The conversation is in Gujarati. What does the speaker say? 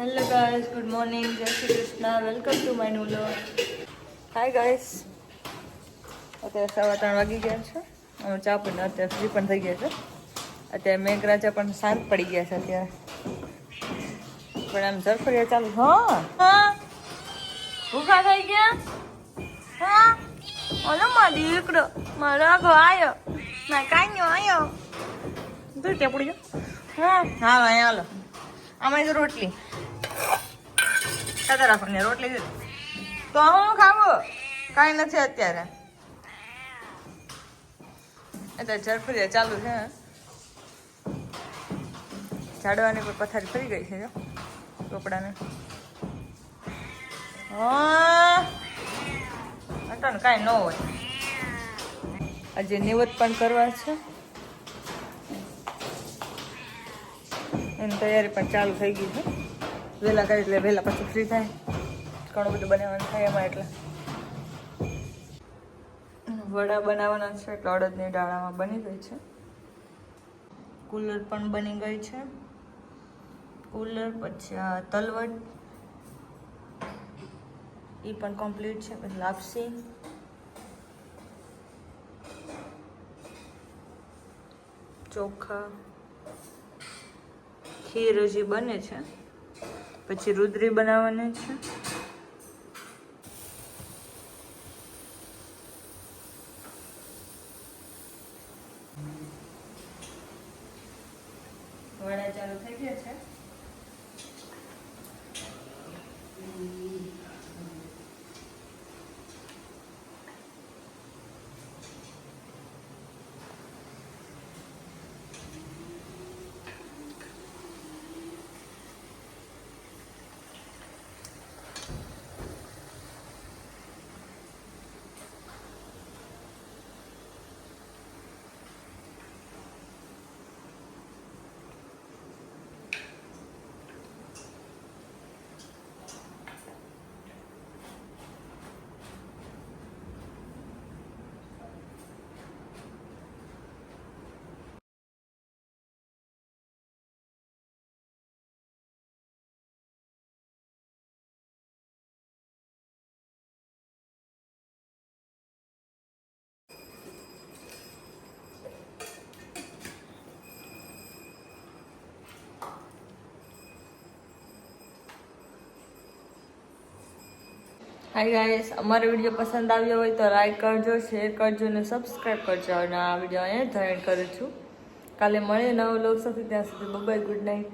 હેલો ગાઈસ ગુડ મોર્નિંગ જય Shri Krishna welcome to my vlog hi guys અત્યારે સવા ત્રણ વાગી ગયા છે. અમે ચા પણ અત્યારે ફ્રી પણ થઈ ગયા છે. અત્યારે મેઘરાજા પણ શાંત પડી ગયા છે અત્યારે. પણ આમ ઝરફરિયા ચાલુ હા. ભૂખા થઈ ગયા? હા. ઓલો મા દીકરો. મારો આગો આયો. ના કાંઈ આવ્યો તું ત્યાં પડી ગયો? હા. હા અહીંયા હાલો. આમાં જો રોટલી. ખાતા રાખો રોટલી તો હું ખાવું? કાંઈ નથી અત્યારે. અત્યારે ઝડફરિયા ચાલુ છે ઝાડવાની પર પથારી ફરી ગઈ છે, જો, ચોપડાને. હા. કાંઈ ન હોય. આજે નિવત પણ કરવા છે. એની તૈયારી પણ ચાલુ થઈ ગઈ છે. વહેલા કરી એટલે વહેલા પછી ફ્રી થાય. ઘણું બધું બનાવવાનું થાય એમાં એટલે. વડા બનાવવાના છે એટલે અડદની ડાળામાં બની ગઈ છે. કુલર પણ બની ગઈ છે. કુલર, પછી આ તલવટ. એ પણ કમ્પ્લીટ છે. પછી લાપસી. ચોખા. ખીર હજી બને છે. પછી રુદ્રી બનાવવાની છે. વડા ચાલુ થઈ ગયા છે. હાય ગાઈસ અમારો વીડિયો પસંદ આવ્યો હોય તો લાઈક કરજો શેર કરજો અને સબસ્ક્રાઈબ કરજો. અને આ વીડિયો અહીંયા જોઈન કરું છું. કાલે મળીએ નવો લોક સાથે, ત્યાં સુધી બાય ગુડ નાઇટ